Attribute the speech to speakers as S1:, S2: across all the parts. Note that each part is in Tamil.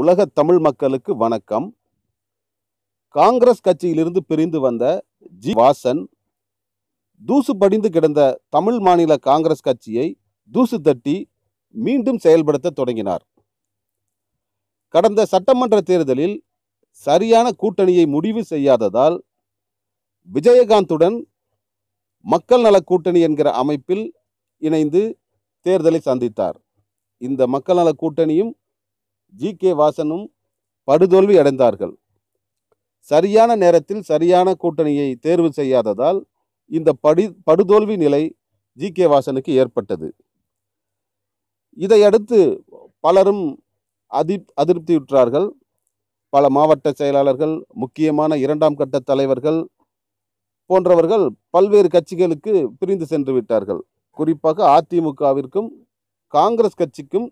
S1: உலக தமிழ் மக்களுக்கு வணக்கம். காங்கிரஸ் கட்சியிலிருந்து பிரிந்து வந்த ஜி. வாசன் தூசு படிந்து கிடந்த தமிழ் மாநில காங்கிரஸ் கட்சியை தூசு தட்டி மீண்டும் செயல்படுத்த தொடங்கினார். கடந்த சட்டமன்ற தேர்தலில் சரியான கூட்டணியை முடிவு செய்யாததால் விஜயகாந்துடன் மக்கள் நல கூட்டணி என்கிற அமைப்பில் இணைந்து தேர்தலை சந்தித்தார். இந்த மக்கள் நல கூட்டணியும் ஜி கே வாசனும் படுதோல்வி அடைந்தார்கள். சரியான நேரத்தில் சரியான கூட்டணியை தேர்வு செய்யாததால் இந்த படி படுதோல்வி நிலை ஜி கே வாசனுக்கு ஏற்பட்டது. இதையடுத்து பலரும் அதி அதிருப்தியுற்றார்கள். பல மாவட்ட செயலாளர்கள் முக்கியமான இரண்டாம் கட்ட தலைவர்கள் போன்றவர்கள் பல்வேறு கட்சிகளுக்கு பிரிந்து சென்று விட்டார்கள். குறிப்பாக அதிமுகவிற்கும் காங்கிரஸ் கட்சிக்கும்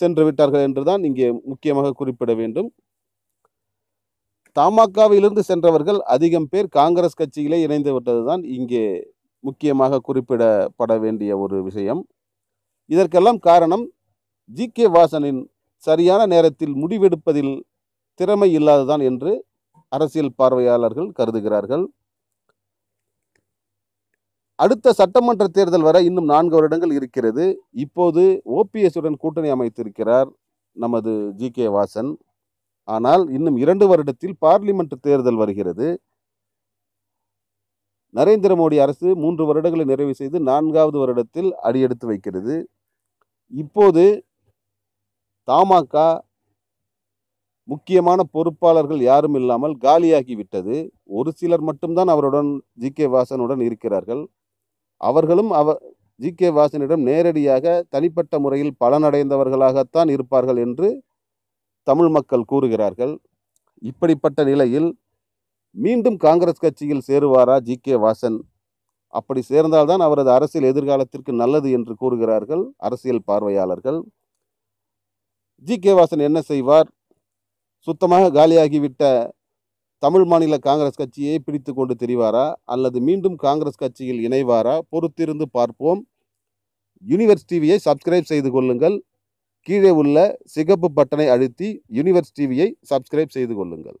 S1: சென்று விட்டார்கள் என்றுதான் இங்கே முக்கியமாக குறிப்பிட வேண்டும். தமாகவிலிருந்து சென்றவர்கள் அதிகம் பேர் காங்கிரஸ் கட்சியிலே இணைந்து விட்டதுதான் இங்கே முக்கியமாக குறிப்பிடப்பட வேண்டிய ஒரு விஷயம். இதற்கெல்லாம் காரணம் ஜி கே வாசனின் சரியான நேரத்தில் முடிவெடுப்பதில் திறமை இல்லாததான் என்று அரசியல் பார்வையாளர்கள் கருதுகிறார்கள். அடுத்த சட்டமன்ற தேர்தல் வர இன்னும் நான்கு வருடங்கள் இருக்கிறது. இப்போது ஓபிஎஸ்ஸுடன் கூட்டணி அமைத்திருக்கிறார் நமது ஜி கே வாசன். ஆனால் இன்னும் இரண்டு வருடத்தில் பார்லிமெண்ட் தேர்தல் வருகிறது. நரேந்திர மோடி அரசு மூன்று வருடங்களை நிறைவு செய்து நான்காவது வருடத்தில் அடியெடுத்து வைக்கிறது. இப்போது தமாக முக்கியமான பொறுப்பாளர்கள் யாரும் இல்லாமல் காலியாகிவிட்டது. ஒரு சிலர் மட்டும்தான் அவருடன் ஜி கே வாசனுடன் இருக்கிறார்கள். அவர்களும் அவ ஜி கே வாசனிடம் நேரடியாக தனிப்பட்ட முறையில் பலனடைந்தவர்களாகத்தான் இருப்பார்கள் என்று தமிழ் மக்கள் கூறுகிறார்கள். இப்படிப்பட்ட நிலையில் மீண்டும் காங்கிரஸ் கட்சியில் சேருவாரா ஜி கே வாசன்? அப்படி சேர்ந்தால்தான் அவரது அரசியல் எதிர்காலத்திற்கு நல்லது என்று கூறுகிறார்கள் அரசியல் பார்வையாளர்கள். ஜி கே வாசன் என்ன செய்வார்? சுத்தமாக காலியாகிவிட்ட தமிழ் மாநில காங்கிரஸ் கட்சியை பிடித்து கொண்டு தெரிவாரா? அல்லது மீண்டும் காங்கிரஸ் கட்சியில் இணைவாரா? பொறுத்திருந்து பார்ப்போம். யூனிவர்ஸ் டிவியை சப்ஸ்கிரைப் செய்து கொள்ளுங்கள். கீழே உள்ள சிகப்பு பட்டனை அழுத்தி யூனிவர்ஸ் டிவியை சப்ஸ்கிரைப் செய்து கொள்ளுங்கள்.